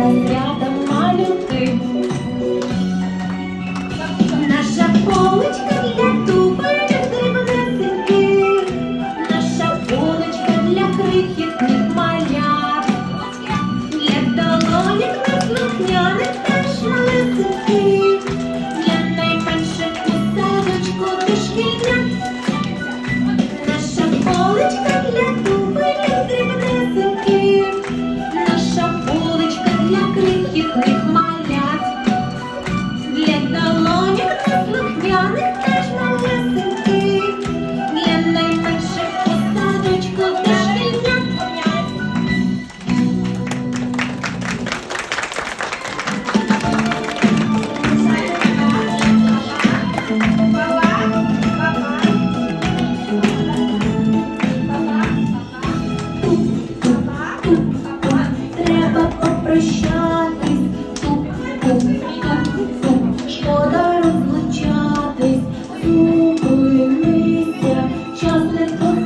свято малюки.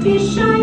fisher